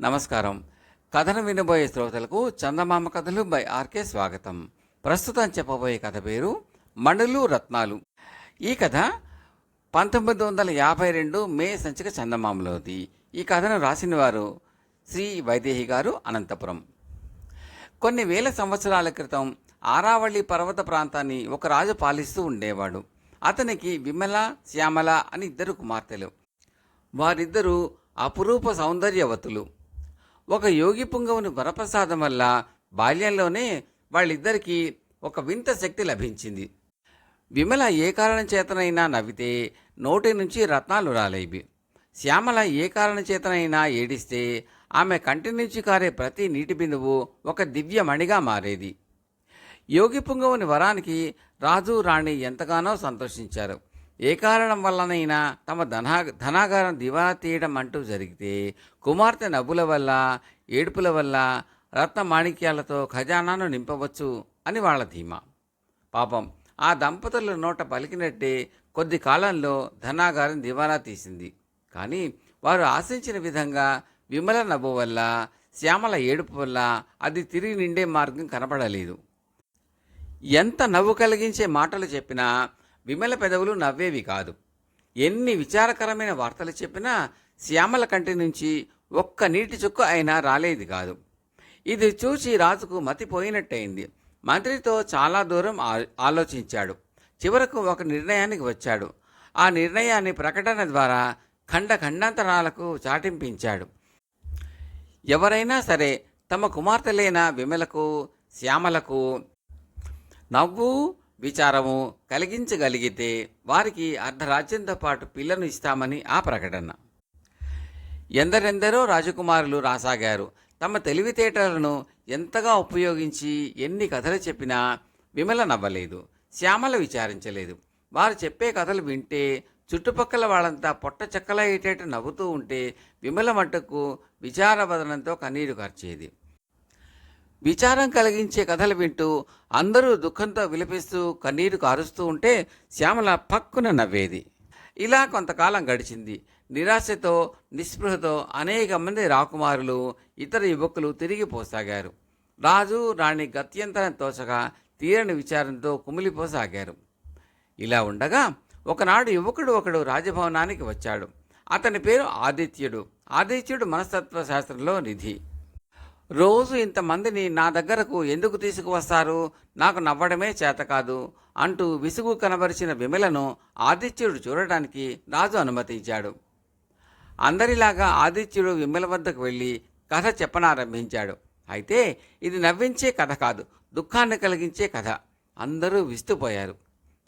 నమస్కారం. కథను వినబోయే శ్రోతలకు చందమామ కథలు బై ఆర్కే స్వాగతం. ప్రస్తుతం చెప్పబోయే కథ పేరు మణులు రత్నాలు. ఈ కథ పంతొమ్మిది వందల యాభై రెండు మే సంచిక చందమామలోది. ఈ కథను రాసిన వారు శ్రీ వైదేహి గారు అనంతపురం. కొన్ని వేల సంవత్సరాల క్రితం ఆరావళి పర్వత ప్రాంతాన్ని ఒక రాజు పాలిస్తూ ఉండేవాడు. అతనికి విమల శ్యామల అని ఇద్దరు కుమార్తెలు. వారిద్దరూ అపురూప సౌందర్యవతులు. ఒక యోగి పుంగవుని వరప్రసాదం వల్ల బాల్యంలోనే వాళ్ళిద్దరికీ ఒక వింత శక్తి లభించింది. విమల ఏ కారణం చేతనైనా నవ్వితే నోటి నుంచి రత్నాలు రాలేవి. శ్యామల ఏ కారణం చేతనైనా ఏడిస్తే ఆమె కంటి నుంచి కారే ప్రతి నీటి బిందువు ఒక దివ్యమణిగా మారేది. యోగి పుంగవుని వరానికి రాజు రాణి ఎంతగానో సంతోషించారు. ఏ కారణం వల్లనైనా తమ ధనా ధనాగారం దివాలా తీయడం అంటూ జరిగితే కుమార్తె నవ్వుల వల్ల ఏడుపుల వల్ల రత్న మాణిక్యాలతో ఖజానాను నింపవచ్చు అని వాళ్ళ ధీమా. పాపం ఆ దంపతుల నోట పలికినట్టే కొద్ది కాలంలో ధనాగారం దివాలా తీసింది. కానీ వారు ఆశించిన విధంగా విమల నవ్వు వల్ల శ్యామల ఏడుపు వల్ల అది తిరిగి నిండే మార్గం కనపడలేదు. ఎంత నవ్వు కలిగించే మాటలు చెప్పినా విమల పెదవులు నవ్వేవి కాదు. ఎన్ని విచారకరమైన వార్తలు చెప్పినా శ్యామల కంటి నుంచి ఒక్క నీటి చుక్క అయినా రాలేదు కాదు. ఇది చూసి రాజుకు మతిపోయినట్టయింది. మంత్రితో చాలా దూరం ఆ- ఆలోచించాడు. చివరకు ఒక నిర్ణయానికి వచ్చాడు. ఆ నిర్ణయాన్ని ప్రకటన ద్వారా ఖండ ఖండాంతరాలకు చాటింపించాడు. ఎవరైనా సరే తమ కుమార్తెలైన విమలకు శ్యామలకు నవ్వు విచారము కలిగించగలిగితే వారికి అర్ధరాజ్యంతో పాటు పిల్లను ఇస్తామని ఆ ప్రకటన. ఎందరెందరో రాజకుమారులు రాసాగారు. తమ తెలివితేటలను ఎంతగా ఉపయోగించి ఎన్ని కథలు చెప్పినా విమల నవ్వలేదు. శ్యామల విచారించలేదు. వారు చెప్పే కథలు వింటే చుట్టుపక్కల వాళ్ళంతా పొట్ట చెక్కలయ్యేటట్టు నవ్వుతూ ఉంటే విమల మట్టుకు విచారవదనంతో కన్నీరు కార్చేది. విచారం కలిగించే కథలు వింటూ అందరూ దుఃఖంతో విలపిస్తూ కన్నీరు కారుస్తూ ఉంటే శ్యామల పక్కున నవ్వేది. ఇలా కొంతకాలం గడిచింది. నిరాశతో నిస్పృహతో అనేక మంది రాకుమారులు ఇతర యువకులు తిరిగి పోసాగారు. రాజు రాణి గత్యంతరం తోచగా తీరని విచారంతో కుమిలిపోసాగారు. ఇలా ఉండగా ఒకనాడు యువకుడు ఒకడు రాజభవనానికి వచ్చాడు. అతని పేరు ఆదిత్యుడు. ఆదిత్యుడు మనస్తత్వ శాస్త్రంలో నిధి. రోజు ఇంతమందిని నా దగ్గరకు ఎందుకు తీసుకువస్తారు? నాకు నవ్వడమే చేత కాదు అంటూ విసుగు కనబరిచిన విమలను ఆదిత్యుడు చూడటానికి రాజు అనుమతించాడు. అందరిలాగా ఆదిత్యుడు విమల వద్దకు వెళ్ళి కథ చెప్పనారంభించాడు. అయితే ఇది నవ్వించే కథ కాదు దుఃఖాన్ని కలిగించే కథ. అందరూ విస్తుపోయారు.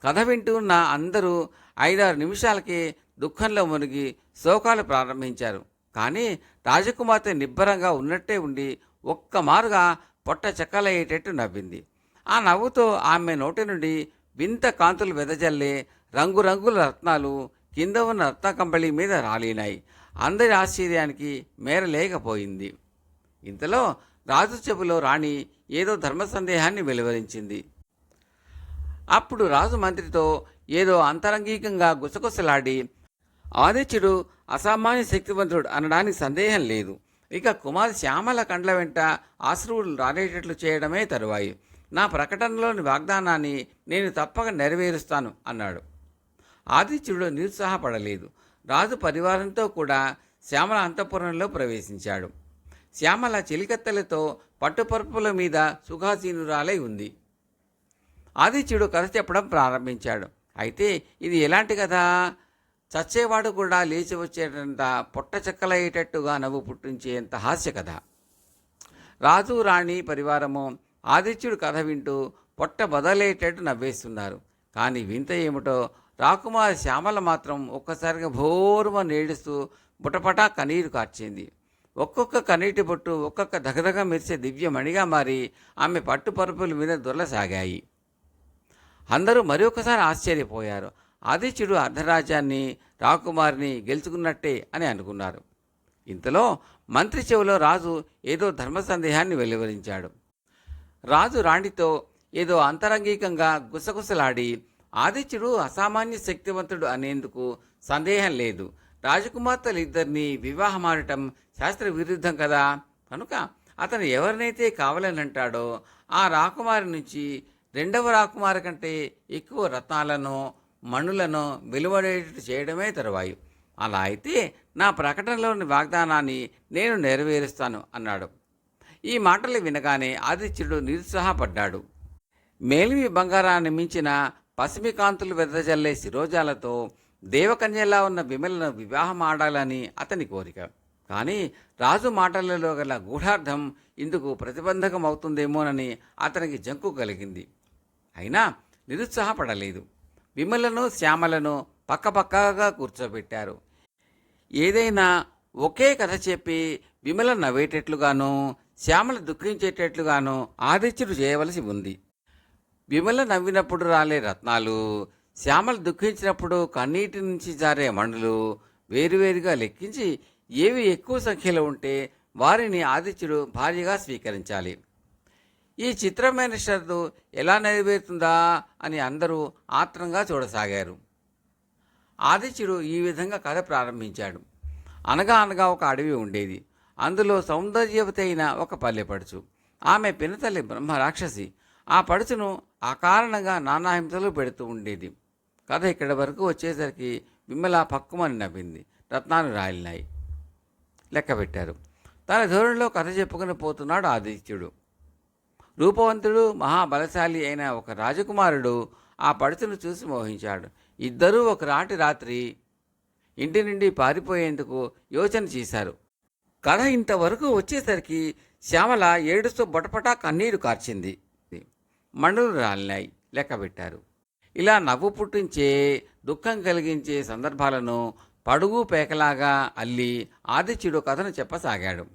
కథ వింటున్న అందరూ ఐదారు నిమిషాలకే దుఃఖంలో మునిగి శోకాలు ప్రారంభించారు. కానీ రాజకుమార్తె నిబ్బరంగా ఉన్నట్టే ఉండి ఒక్క మారుగా పొట్ట చెక్కలయ్యేటట్టు నవ్వింది. ఆ నవ్వుతో ఆమె నోటి నుండి వింత కాంతులు వెదజల్లే రంగురంగుల రత్నాలు కింద ఉన్న రత్న కంబళి మీద రాలినాయి. అందరి ఆశ్చర్యానికి మేరలేకపోయింది. ఇంతలో రాజు చెబులో రాణి ఏదో ధర్మ సందేహాన్ని వెలువరించింది. అప్పుడు రాజు మంత్రితో ఏదో అంతరంగికంగా గుసగుసలాడి ఆదిత్యుడు అసామాన్య శక్తివంతుడు అనడానికి సందేహం లేదు. ఇక కుమారి శ్యామల కండ్ల వెంట ఆశ్రువులు రాలేటట్లు చేయడమే తరువాయి. నా ప్రకటనలోని వాగ్దానాన్ని నేను తప్పక నెరవేరుస్తాను అన్నాడు. ఆదిత్యుడు నిరుత్సాహపడలేదు. రాజు పరివారంతో కూడా శ్యామల అంతఃపురంలో ప్రవేశించాడు. శ్యామల చెలికత్తెలతో పట్టుపరుపుల మీద సుఖాసీనురాలై ఉంది. ఆదిత్యుడు కథ చెప్పడం ప్రారంభించాడు. అయితే ఇది ఎలాంటి కథ? చచ్చేవాడు కూడా లేచి వచ్చేటంత పొట్ట చెక్కలయ్యేటట్టుగా నవ్వు పుట్టించేంత హాస్య కథ. రాజు రాణి పరివారము ఆదిత్యుడు కథ వింటూ పొట్ట బదలేటట్టు నవ్వేస్తున్నారు. కానీ వింత ఏమిటో రాకుమారి శ్యామల మాత్రం ఒక్కసారిగా భోరుమ నేడుస్తూ బుటపటా కన్నీరు కార్చింది. ఒక్కొక్క కన్నీటి పొట్టు ఒక్కొక్క దగదగ మెరిసే దివ్యమణిగా మారి ఆమె పట్టు పరుపుల మీద దొరలసాగాయి. అందరూ మరొకసారి ఆశ్చర్యపోయారు. ఆదిత్యుడు అర్ధరాజ్యాన్ని రాకుమారిని గెలుచుకున్నట్టే అని అనుకున్నారు. ఇంతలో మంత్రి చెవిలో రాజు ఏదో ధర్మ సందేహాన్ని వెలువరించాడు. రాజు రాణితో ఏదో అంతరంగికంగా గుసగుసలాడి ఆదిత్యుడు అసామాన్య శక్తివంతుడు అనేందుకు సందేహం లేదు. రాజకుమార్తెలిద్దరినీ వివాహమాడటం శాస్త్ర విరుద్ధం కదా? కనుక అతను ఎవరినైతే కావాలని అంటాడో ఆ రాకుమారి నుంచి రెండవ రాకుమారి కంటే ఎక్కువ రత్నాలను మణులను వెలువడేటట్టు చేయడమే తరువాయి. అలా అయితే నా ప్రకటనలోని వాగ్దానాన్ని నేను నెరవేరుస్తాను అన్నాడు. ఈ మాటలు వినగానే ఆదిత్యుడు నిరుత్సాహపడ్డాడు. మేలిమి బంగారాన్ని మించిన పసిమికాంతులు వెదజల్లే శిరోజాలతో దేవకన్యలా ఉన్న విమలను వివాహం ఆడాలని అతని కోరిక. కానీ రాజు మాటలలో గల గూఢార్థం ఇందుకు ప్రతిబంధకం అవుతుందేమోనని అతనికి జంకు కలిగింది. అయినా నిరుత్సాహపడలేదు. విమలను శ్యామలను పక్కపక్కగా కూర్చోబెట్టారు. ఏదైనా ఒకే కథ చెప్పి విమల నవ్వేటట్లుగాను శ్యామల దుఃఖించేటట్లుగాను ఆదిత్యుడు చేయవలసి ఉంది. విమల నవ్వినప్పుడు రాలే రత్నాలు శ్యామల దుఃఖించినప్పుడు కన్నీటి నుంచి జారే మండలు వేరువేరుగా లెక్కించి ఏవి ఎక్కువ సంఖ్యలో ఉంటే వారిని ఆదిత్యుడు భార్యగా స్వీకరించాలి. ఈ చిత్రమైన షరతు ఎలా నెరవేరుతుందా అని అందరూ ఆత్రంగా చూడసాగారు. ఆదిత్యుడు ఈ విధంగా కథ ప్రారంభించాడు. అనగా అనగా ఒక అడవి ఉండేది. అందులో సౌందర్యవతి అయిన ఒక పల్లెపడుచు. ఆమె పినతల్లి బ్రహ్మ రాక్షసి. ఆ పడుచును అకారణంగా కారణంగా నానాహింసలు పెడుతూ ఉండేది. కథ ఇక్కడి వరకు వచ్చేసరికి విమల పక్కుమని నవ్వింది. రత్నాలు రాలినాయి. లెక్క పెట్టారు. తన ధోరణిలో కథ చెప్పుకుని పోతున్నాడు ఆదిత్యుడు. రూపవంతుడు మహాబలశాలి అయిన ఒక రాజకుమారుడు ఆ పడుచును చూసి మోహించాడు. ఇద్దరూ ఒక రాటి రాత్రి ఇంటి నుండి పారిపోయేందుకు యోచన చేశారు. కథ ఇంతవరకు వచ్చేసరికి శ్యామల ఏడుస్తూ బొటపటా కన్నీరు కార్చింది. మండలు రాలినాయి లెక్కబెట్టారు ఇలా నవ్వు పుట్టించే దుఃఖం కలిగించే సందర్భాలను పడుగు పేకలాగా అల్లి ఆదిత్యుడు కథను చెప్పసాగాడు.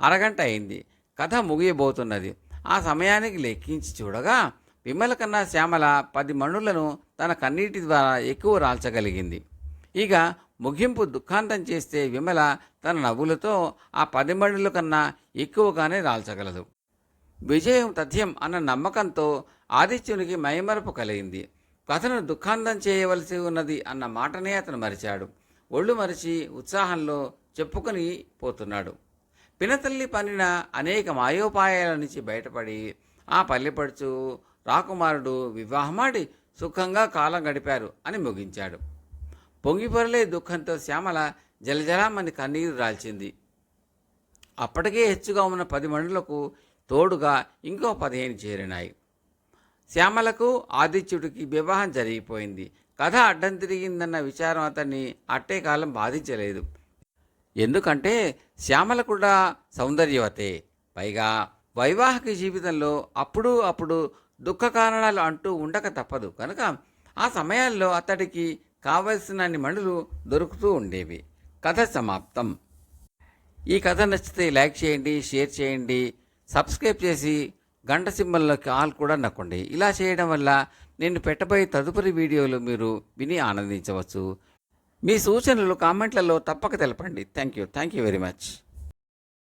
అరగంట అయింది. కథ ముగియబోతున్నది. ఆ సమయానికి లెక్కించి చూడగా విమల కన్నా శ్యామల పది మణులను తన కన్నీటి ద్వారా ఎక్కువ రాల్చగలిగింది. ఇక ముగింపు దుఃఖాంతం చేస్తే విమల తన నవ్వులతో ఆ పది మణుల కన్నా ఎక్కువగానే రాల్చగలదు. విజయం తథ్యం అన్న నమ్మకంతో ఆదిత్యునికి మైమరపు కలిగింది. కథను దుఃఖాంతం చేయవలసి ఉన్నది అన్న మాటనే అతను మరిచాడు. ఒళ్ళు మరిచి ఉత్సాహంలో చెప్పుకొని పోతున్నాడు. పినతల్లి పనిన అనేక మాయోపాయాల నుంచి బయటపడి ఆ పల్లెపడుచు రాకుమారుడు వివాహమాడి సుఖంగా కాలం గడిపారు అని ముగించాడు. పొంగిపొరలే దుఃఖంతో శ్యామల జలజలామని కన్నీరు రాల్చింది. అప్పటికే హెచ్చుగా ఉన్న పది మండులకు తోడుగా ఇంకో పదిహేను చేరినాయి. శ్యామలకు ఆదిత్యుడికి వివాహం జరిగిపోయింది. కథ అడ్డం తిరిగిందన్న విచారం అతన్ని అట్టే కాలం బాధించలేదు. ఎందుకంటే శ్యామల కూడా సౌందర్యవతే. పైగా వైవాహిక జీవితంలో అప్పుడు అప్పుడు దుఃఖ కారణాలు అంటూ ఉండక తప్పదు. కనుక ఆ సమయాల్లో అతడికి కావలసినన్ని మణులు దొరుకుతూ ఉండేవి. కథ సమాప్తం. ఈ కథ నచ్చితే లైక్ చేయండి షేర్ చేయండి సబ్స్క్రైబ్ చేసి గంట సింబల్లో కాల్ కూడా నొక్కండి. ఇలా చేయడం వల్ల నేను పెట్టబోయే తదుపరి వీడియోలు మీరు విని ఆనందించవచ్చు. మీ సూచనలు కామెంట్లలో తప్పక తెలపండి. Thank you thank you very much